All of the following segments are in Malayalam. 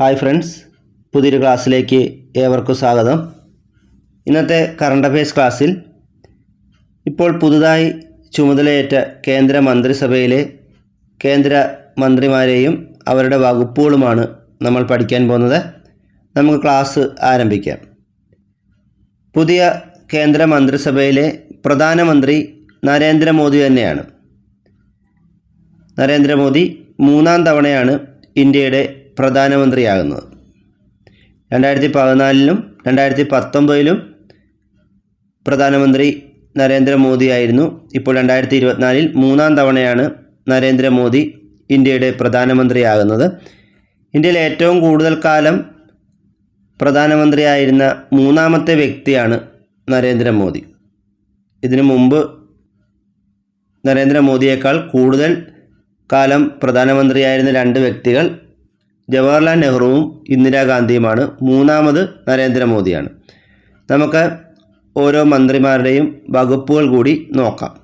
ഹായ് ഫ്രണ്ട്സ് പുതിയൊരു ക്ലാസ്സിലേക്ക് ഏവർക്കും സ്വാഗതം. ഇന്നത്തെ കറണ്ട് അഫയേഴ്സ് ക്ലാസ്സിൽ ഇപ്പോൾ പുതുതായി ചുമതലയേറ്റ കേന്ദ്ര മന്ത്രിസഭയിലെ കേന്ദ്ര മന്ത്രിമാരെയും അവരുടെ വകുപ്പുകളുമാണ് നമ്മൾ പഠിക്കാൻ പോകുന്നത്. നമുക്ക് ക്ലാസ് ആരംഭിക്കാം. പുതിയ കേന്ദ്ര മന്ത്രിസഭയിലെ പ്രധാനമന്ത്രി നരേന്ദ്രമോദി തന്നെയാണ്. നരേന്ദ്രമോദി മൂന്നാം തവണയാണ് ഇന്ത്യയുടെ പ്രധാനമന്ത്രിയാകുന്നത്. രണ്ടായിരത്തി പതിനാലിലും രണ്ടായിരത്തി പത്തൊമ്പതിലും പ്രധാനമന്ത്രി നരേന്ദ്രമോദിയായിരുന്നു. ഇപ്പോൾ രണ്ടായിരത്തി ഇരുപത്തിനാലിൽ മൂന്നാം തവണയാണ് നരേന്ദ്രമോദി ഇന്ത്യയുടെ പ്രധാനമന്ത്രിയാകുന്നത്. ഇന്ത്യയിൽ ഏറ്റവും കൂടുതൽ കാലം പ്രധാനമന്ത്രിയായിരുന്ന മൂന്നാമത്തെ വ്യക്തിയാണ് നരേന്ദ്രമോദി. ഇതിനു മുമ്പ് നരേന്ദ്രമോദിയേക്കാൾ കൂടുതൽ കാലം പ്രധാനമന്ത്രിയായിരുന്ന രണ്ട് വ്യക്തികൾ ജവഹർലാൽ നെഹ്റുവും ഇന്ദിരാഗാന്ധിയുമാണ് മൂന്നാമത് നരേന്ദ്രമോദിയാണ്. നമുക്ക് ഓരോ മന്ത്രിമാരുടെയും വകുപ്പുകൾ കൂടി നോക്കാം.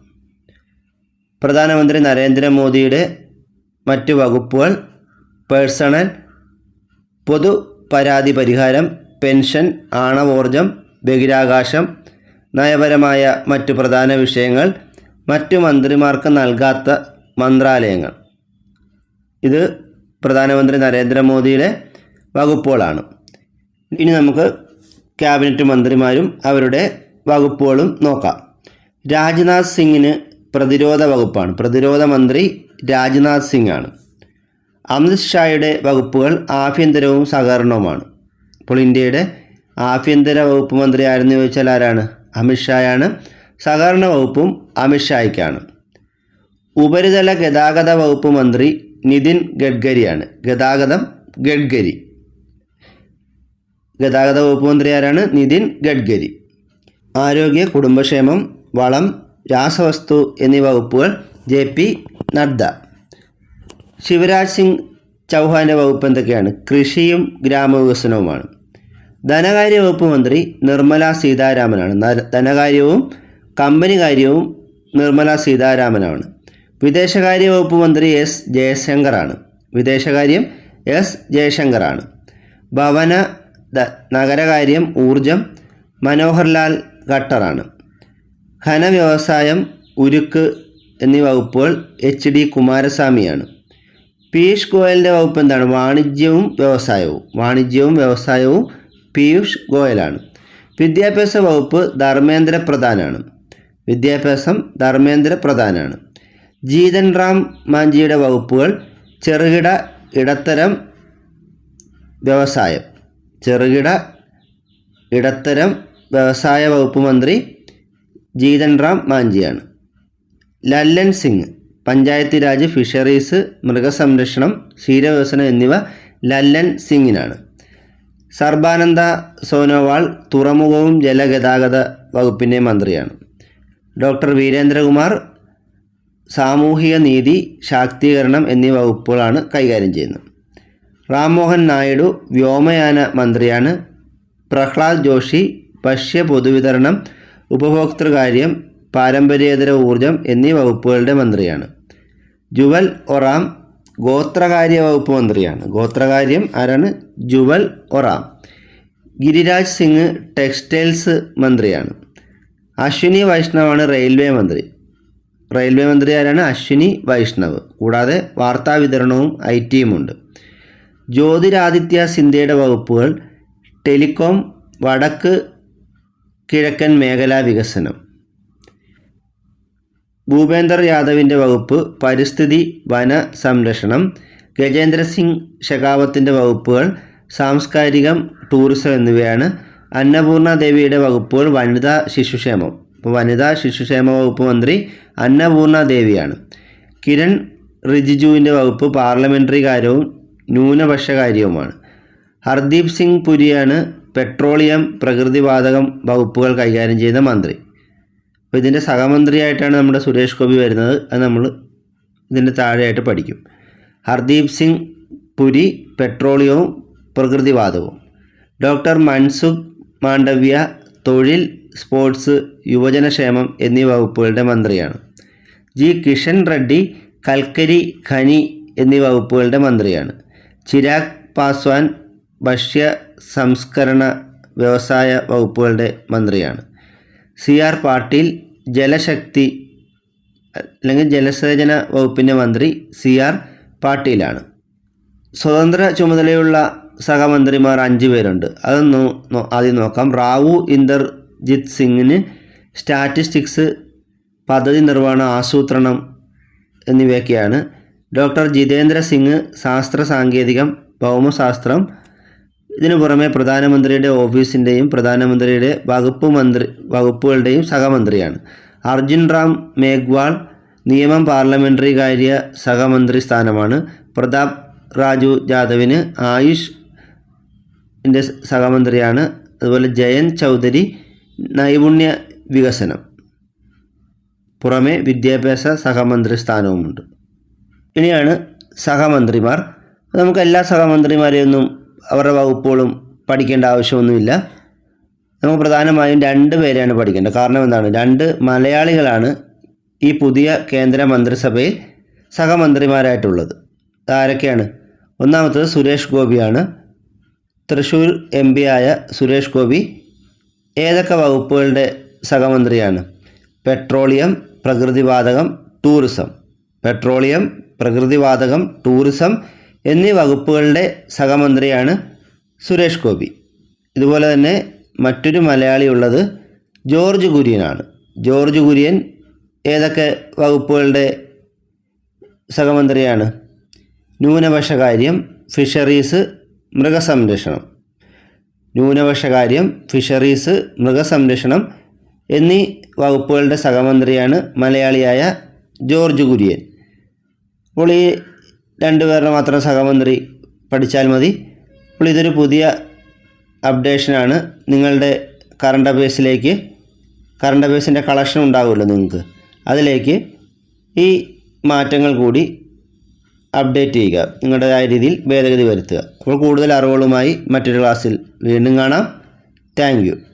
പ്രധാനമന്ത്രി നരേന്ദ്രമോദിയുടെ മറ്റ് വകുപ്പുകൾ പേഴ്സണൽ പൊതു പരാതി പരിഹാരം പെൻഷൻ ആണവോർജം ബഹിരാകാശം നയപരമായ മറ്റു പ്രധാന വിഷയങ്ങൾ മറ്റു മന്ത്രിമാർക്ക് നൽകാത്ത മന്ത്രാലയങ്ങൾ. ഇത് പ്രധാനമന്ത്രി നരേന്ദ്രമോദിയുടെ വകുപ്പുകളാണ്. ഇനി നമുക്ക് ക്യാബിനറ്റ് മന്ത്രിമാരും അവരുടെ വകുപ്പുകളും നോക്കാം. രാജ്നാഥ് സിംഗിന് പ്രതിരോധ വകുപ്പാണ്. പ്രതിരോധ മന്ത്രി രാജ്നാഥ് സിംഗ് ആണ് അമിത് ഷായുടെ വകുപ്പുകൾ ആഭ്യന്തരവും സഹകരണവുമാണ്. ഇപ്പോൾ ഇന്ത്യയുടെ ആഭ്യന്തര വകുപ്പ് മന്ത്രി ആരെന്ന് ചോദിച്ചാൽ ആരാണ്? അമിത്ഷായാണ് സഹകരണ വകുപ്പും അമിത്ഷായ്ക്കാണ് ഉപരിതല ഗതാഗത വകുപ്പ് മന്ത്രി നിതിൻ ഗഡ്കരിയാണ്. ഗതാഗതം ഗഡ്കരി. ഗതാഗത വകുപ്പ് മന്ത്രി ആരാണ്? നിതിൻ ഗഡ്കരി. ആരോഗ്യ കുടുംബക്ഷേമം വളം രാസവസ്തു എന്നീ വകുപ്പുകൾ ജെ പി നദ്ദ. ശിവരാജ് സിംഗ് ചൗഹാന്റെ വകുപ്പ് എന്തൊക്കെയാണ്? കൃഷിയും ഗ്രാമവികസനവുമാണ്. ധനകാര്യ വകുപ്പ് മന്ത്രി നിർമ്മല സീതാരാമനാണ്. ധനകാര്യവും കമ്പനി കാര്യവും നിർമ്മല സീതാരാമനാണ്. വിദേശകാര്യ വകുപ്പ് മന്ത്രി എസ് ജയശങ്കറാണ്. വിദേശകാര്യം എസ് ജയശങ്കറാണ്. ഭവന നഗരകാര്യം ഊർജം മനോഹർലാൽ ഖട്ടറാണ്. ഖനവ്യവസായം ഉരുക്ക് എന്നീ വകുപ്പുകൾ എച്ച് ഡി കുമാരസ്വാമിയാണ്. പീയൂഷ് ഗോയലിന്റെ വകുപ്പ് എന്താണ്? വാണിജ്യവും വ്യവസായവും. വാണിജ്യവും വ്യവസായവും പീയൂഷ് ഗോയലാണ്. വിദ്യാഭ്യാസ വകുപ്പ് ധർമ്മേന്ദ്ര പ്രധാനാണ്. വിദ്യാഭ്യാസം ധർമ്മേന്ദ്ര പ്രധാനാണ്. ജീതൻ റാം മാഞ്ചിയുടെ വകുപ്പുകൾ ചെറുകിട ഇടത്തരം വ്യവസായം ചെറുകിട ഇടത്തരം വ്യവസായ വകുപ്പ് മന്ത്രി ജീതൻ റാം മാഞ്ചിയാണ്. ലല്ലൻ സിംഗ് പഞ്ചായത്ത് രാജ് ഫിഷറീസ് മൃഗസംരക്ഷണം ക്ഷീരവികസനം എന്നിവ ലല്ലൻ സിംഗിനാണ്. സർബാനന്ദ സോനോവാൾ തുറമുഖവും ജലഗതാഗത വകുപ്പിന്റെ മന്ത്രിയാണ്. ഡോക്ടർ വീരേന്ദ്രകുമാർ സാമൂഹിക നീതി ശാക്തീകരണം എന്നീ വകുപ്പുകളാണ് കൈകാര്യം ചെയ്യുന്നത്. റാംമോഹൻ നായിഡു വ്യോമയാന മന്ത്രിയാണ്. പ്രഹ്ലാദ് ജോഷി ഭക്ഷ്യ പൊതുവിതരണം ഉപഭോക്തൃകാര്യം പാരമ്പര്യേതര ഊർജം എന്നീ വകുപ്പുകളുടെ മന്ത്രിയാണ്. ജുവൽ ഒറാം ഗോത്രകാര്യ വകുപ്പ് മന്ത്രിയാണ്. ഗോത്രകാര്യം ആരാണ്? ജുവൽ ഒറാം. ഗിരിരാജ് സിംഗ് ടെക്സ്റ്റൈൽസ് മന്ത്രിയാണ്. അശ്വിനി വൈഷ്ണവാണ് റെയിൽവേ മന്ത്രി. റെയിൽവേ മന്ത്രി ആരാണ്? അശ്വിനി വൈഷ്ണവ്. കൂടാതെ വാർത്താ വിതരണവും ഐ ടിയുമുണ്ട് ജ്യോതിരാദിത്യ സിന്ധ്യയുടെ വകുപ്പുകൾ ടെലികോം വടക്ക് കിഴക്കൻ മേഖലാ വികസനം. ഭൂപേന്ദർ യാദവിന്റെ വകുപ്പ് പരിസ്ഥിതി വന സംരക്ഷണം. ഗജേന്ദ്ര സിംഗ് ഷെഖാവത്തിന്റെ വകുപ്പുകൾ സാംസ്കാരികം ടൂറിസം എന്നിവയാണ്. അന്നപൂർണ ദേവിയുടെ വകുപ്പുകൾ വനിതാ ശിശുക്ഷേമം. ഇപ്പോൾ വനിതാ ശിശുക്ഷേമ വകുപ്പ് മന്ത്രി അന്നപൂർണ ദേവിയാണ്. കിരൺ റിജിജുവിന്റെ വകുപ്പ് പാർലമെന്ററി കാര്യവും ന്യൂനപക്ഷ കാര്യവുമാണ് ഹർദീപ് സിംഗ് പുരിയാണ് പെട്രോളിയം പ്രകൃതിവാതകം വകുപ്പുകൾ കൈകാര്യം ചെയ്യുന്ന മന്ത്രി. അപ്പോൾ ഇതിന്റെ സഹമന്ത്രിയായിട്ടാണ് നമ്മുടെ സുരേഷ് ഗോപി വരുന്നത്. അത് നമ്മൾ ഇതിന്റെ താഴെയായിട്ട് പഠിക്കും. ഹർദീപ് സിംഗ് പുരി പെട്രോളിയവും പ്രകൃതിവാതകവും. ഡോക്ടർ മൻസുഖ് മാണ്ഡവ്യ തൊഴിൽ സ്പോർട്സ് യുവജനക്ഷേമം എന്നീ വകുപ്പുകളുടെ മന്ത്രിയാണ്. ജി. കിഷൻ റെഡ്ഡി കൽക്കരി ഖനി എന്നീ വകുപ്പുകളുടെ മന്ത്രിയാണ്. ചിരാഗ് പാസ്വാൻ ഭക്ഷ്യ സംസ്കരണ വ്യവസായ വകുപ്പുകളുടെ മന്ത്രിയാണ്. സി. ആർ. പാട്ടീൽ ജലശക്തി അല്ലെങ്കിൽ ജലസേചന വകുപ്പിന്റെ മന്ത്രി സി. ആർ. പാട്ടീലാണ്. സ്വതന്ത്ര ചുമതലയുള്ള സഹമന്ത്രിമാർ അഞ്ച് പേരുണ്ട്. അതൊന്ന് ആദ്യം നോക്കാം. റാവു ഇന്ദർജിത് സിംഗിന് സ്റ്റാറ്റിസ്റ്റിക്സ് പദ്ധതി നിർവഹണ ആസൂത്രണം എന്നിവയൊക്കെയാണ്. ഡോക്ടർ ജിതേന്ദ്ര സിംഗ് ശാസ്ത്ര സാങ്കേതികം ഭൗമശാസ്ത്രം. ഇതിനു പുറമെ പ്രധാനമന്ത്രിയുടെ ഓഫീസിന്റെയും പ്രധാനമന്ത്രിയുടെ വകുപ്പ് മന്ത്രി വകുപ്പുകളുടെയും സഹമന്ത്രിയാണ്. അർജുൻ റാം മേഘ്വാൾ നിയമം പാർലമെന്ററി കാര്യ സഹമന്ത്രി സ്ഥാനമാണ്. പ്രതാപ് രാജു ജാദവിന് ആയുഷ് സഹമന്ത്രിയാണ്. അതുപോലെ ജയന്ത് ചൗധരി നൈപുണ്യ വികസനം. പുറമെ വിദ്യാഭ്യാസ സഹമന്ത്രി സ്ഥാനവുമുണ്ട്. ഇനിയാണ് സഹമന്ത്രിമാർ. നമുക്ക് എല്ലാ സഹമന്ത്രിമാരെയൊന്നും അവരുടെ വകുപ്പുകളും പഠിക്കേണ്ട ആവശ്യമൊന്നുമില്ല. നമുക്ക് പ്രധാനമായും രണ്ട് പേരെയാണ് പഠിക്കേണ്ടത്. കാരണം എന്താണ്? രണ്ട് മലയാളികളാണ് ഈ പുതിയ കേന്ദ്ര മന്ത്രിസഭയിൽ സഹമന്ത്രിമാരായിട്ടുള്ളത്. ആരൊക്കെയാണ് ഒന്നാമത്തത് സുരേഷ് ഗോപിയാണ്. തൃശ്ശൂർ എം ആയ സുരേഷ് ഗോപി ഏതൊക്കെ വകുപ്പുകളുടെ സഹമന്ത്രിയാണ്? പെട്രോളിയം പ്രകൃതിവാതകം ടൂറിസം. പെട്രോളിയം പ്രകൃതിവാതകം ടൂറിസം എന്നീ വകുപ്പുകളുടെ സഹമന്ത്രിയാണ് സുരേഷ് ഗോപി. ഇതുപോലെ തന്നെ മറ്റൊരു മലയാളി ഉള്ളത് ജോർജ് കുര്യനാണ്. ജോർജ് കുര്യൻ ഏതൊക്കെ വകുപ്പുകളുടെ സഹമന്ത്രിയാണ്? ന്യൂനപക്ഷകാര്യം ഫിഷറീസ് മൃഗസംരക്ഷണം. ന്യൂനപക്ഷകാര്യം ഫിഷറീസ് മൃഗസംരക്ഷണം എന്നീ വകുപ്പുകളുടെ സഹമന്ത്രിയാണ് മലയാളിയായ ജോർജ് കുര്യൻ. അപ്പോൾ ഈ രണ്ടുപേരുടെ മാത്രം സഹമന്ത്രി പഠിച്ചാൽ മതി. അപ്പോൾ ഇതൊരു പുതിയ അപ്ഡേഷനാണ്. നിങ്ങളുടെ കറണ്ട് അഫയേഴ്സിലേക്ക് കറണ്ട് അഫയേഴ്സിന്റെ കളക്ഷൻ ഉണ്ടാകുമല്ലോ നിങ്ങൾക്ക്. അതിലേക്ക് ഈ മാറ്റങ്ങൾ കൂടി അപ്ഡേറ്റ് ചെയ്യുക. നിങ്ങളുടേതായ രീതിയിൽ ഭേദഗതി വരുത്തുക. അപ്പോൾ കൂടുതൽ അറിവുകളുമായി മറ്റൊരു ക്ലാസ്സിൽ വീണ്ടും കാണാം. താങ്ക്